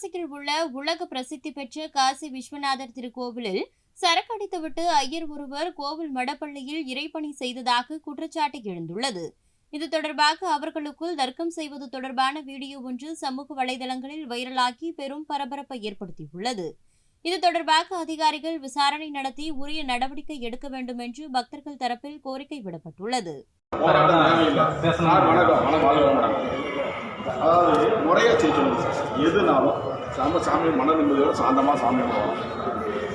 சிவகாசியில் உள்ள உலக பிரசித்தி பெற்ற காசி விஸ்வநாதர் திருக்கோவிலில் சரக்கடித்துவிட்டு ஐயர் ஒருவர் கோவில் மடப்பள்ளியில் இறைப்பணி செய்ததாக குற்றச்சாட்டு எழுந்துள்ளது. இது தொடர்பாக அவர்களுக்குள் தர்க்கம் செய்வது தொடர்பான வீடியோ ஒன்று சமூக வலைதளங்களில் வைரலாகி பெரும் பரபரப்பை ஏற்படுத்தியுள்ளது. இது தொடர்பாக அதிகாரிகள் விசாரணை நடத்தி உரிய நடவடிக்கை எடுக்க வேண்டும் என்று பக்தர்கள் தரப்பில் கோரிக்கை விடப்பட்டுள்ளது. எதுனாலும் நம்ம சாமி மன நிம்மதியோட சாந்தமாக சாமி போகணும்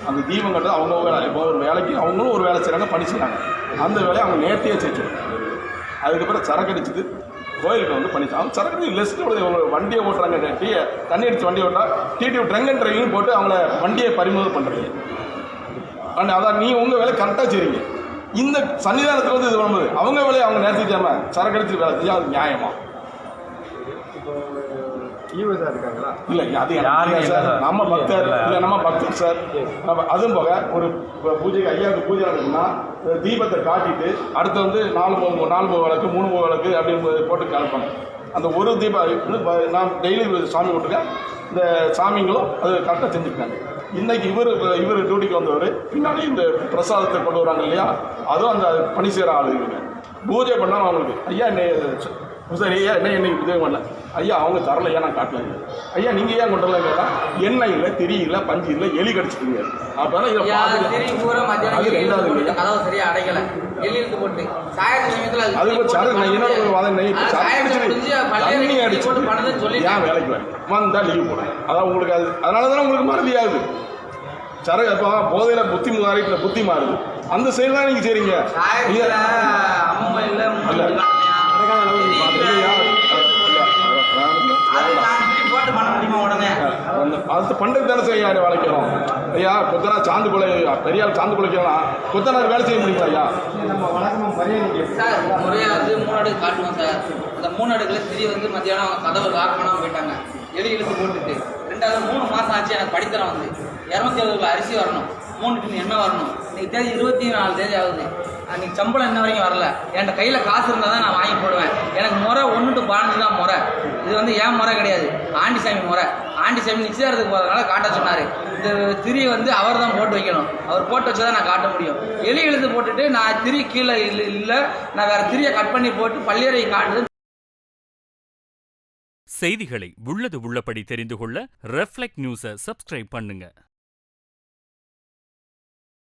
அந்த தீபம் கட்டது அவங்க வேலை. இப்போ ஒரு வேலைக்கு அவங்களும் ஒரு வேலை செய்கிறாங்க பணி செய்கிறாங்க அந்த வேலையை அவங்க நேர்த்தியாக செய்ய அதுக்கப்புறம் சரக்கு அடிச்சுட்டு கோயிலுக்கு வந்து பண்ணி அவங்க சரக்கு லெஸ்ட்டு வண்டியை ஓட்டுறாங்க டீ தண்ணி அடித்து வண்டி ஓட்டா டிடி ட்ரங்க் அண்ட் ட்ரைவிங் போட்டு அவங்கள வண்டியை பறிமுதல் பண்ணுறீங்க அண்ட் அதான் நீ உங்கள் வேலை கரெக்டாக செய்றீங்க. இந்த சன்னிதானத்தில் வந்து இது பண்ணும்போது அவங்க வேலையை அவங்க நேர்த்திக்காம சரக்கு அடிச்சு வேலை செஞ்சா அது நியாயமா? இருக்காங்களா? இல்லை அது யாருமே சார். நம்ம பக்தர் இல்லை. நம்ம பக்தர் சார். நம்ம அதுவும் போக ஒரு ப- பூஜைக்கு ஐயாவுக்கு பூஜை நடக்குதுன்னா ஒரு தீபத்தை காட்டிட்டு அடுத்து வந்து நாலு நாலு மூணு விளக்கு மூணு மூணு விளக்கு அப்படின்னு போட்டு காமிப்பாங்க அந்த ஒரு ப- நான் டெய்லி சாமி விட்டுருக்கேன் இந்த சாமிங்களும் அது கரெக்டாக செஞ்சுருக்காங்க. இன்னைக்கு இவர் இவர் டியூட்டிக்கு வந்தவர் பின்னாடி இந்த பிரசாதத்தை கொண்டு வராங்க இல்லையா? அதுவும் அந்த பணி செய்கிற ஆள் இவங்க பூஜை பண்ணாலும் அவங்களுக்கு ஐயா என்னை சரி ஐயா என்ன என்னைக்கு உதவி பண்ணல? ஐயா அவங்க தரல ஏன் நான் காட்டல ஐயா நீங்கள் ஏன் கொண்டு வரல கேட்டா எண்ணெய் இல்லை திரி இல்லை பஞ்சு இல்லை எலி கடிச்சிட்டீங்க. அப்பதான் அது ரெண்டாவது? கதவை சரியா அடைக்கல. போட்டு. சமயத்துல அது சர நான் என்னோட வாதம் தண்ணி அடிச்சு சொல்லிட்டாங்க. ஏன் வேலைக்கு வரேன் வந்தா லீவ் போடுறேன் அதான் உங்களுக்கு அது அதனால தானே உங்களுக்கு மறதி ஆகுது சரக்கு இப்போ போதையில் புத்தி மாறிட்டு புத்தி மாறுது. அந்த செயல் தான் நீங்கள் அம்மா இல்ல அல்ல. அது அதான் போட்டு முடியுமா உடனே அந்த- அது பண்ணுறது தானே செய்ய யார் வளைக்கிறோம் ஐயா கொத்தனா சாந்து கொலை பெரியாள் சாந்து கொலைக்கலாம் கொத்தனார் வேலை செய்ய முடியுமா ஐயா? நம்ம வழக்கமாக மரியாதை சார் முறையா வந்து மூணு அடுக்கு காட்டுவோம் சார். அந்த மூணு அடுக்குல திரி வந்து மத்தியானம் அவங்க கதவை லாக் பண்ணாம போயிட்டாங்க. எலி இழுத்து போட்டுட்டு. ரெண்டாவது மூணு மாதம் ஆச்சு எனக்கு படித்தரம் வந்து. இரநூத்தி எழுபது அரிசி வரணும். அமௌண்ட்டுக்கு டின் வரணும்? இன்னைக்கு தேதி இருபத்தி நாலு தேதி ஆகுது. அன்னைக்கு சம்பளம் இன்ன வரைக்கும் வரல. என்கிட்ட கையில் காசு இருந்தால் தான் நான் வாங்கி போடுவேன். எனக்கு முறை ஒன்று டு பதினஞ்சு தான் முறை. இது வந்து ஏன் முறை கிடையாது. ஆண்டிசாமி முறை. ஆண்டிசாமி நிச்சயத்துக்கு போகிறதுனால காட்ட சொன்னார். இந்த திரி வந்து அவர் தான் போட்டு வைக்கணும். அவர் போட்டு வச்சா தான் நான் காட்ட முடியும். எலி எழுத்து போட்டுட்டு நான் திரி கீழே இல்லை இல்லை. நான் வேற திரியை கட் பண்ணி போட்டு பள்ளியறை காட்டுது. செய்திகளை உள்ளது உள்ளபடி தெரிந்து கொள்ள ரெஃப்ளெக்ட் நியூஸை சப்ஸ்கிரைப் பண்ணுங்க.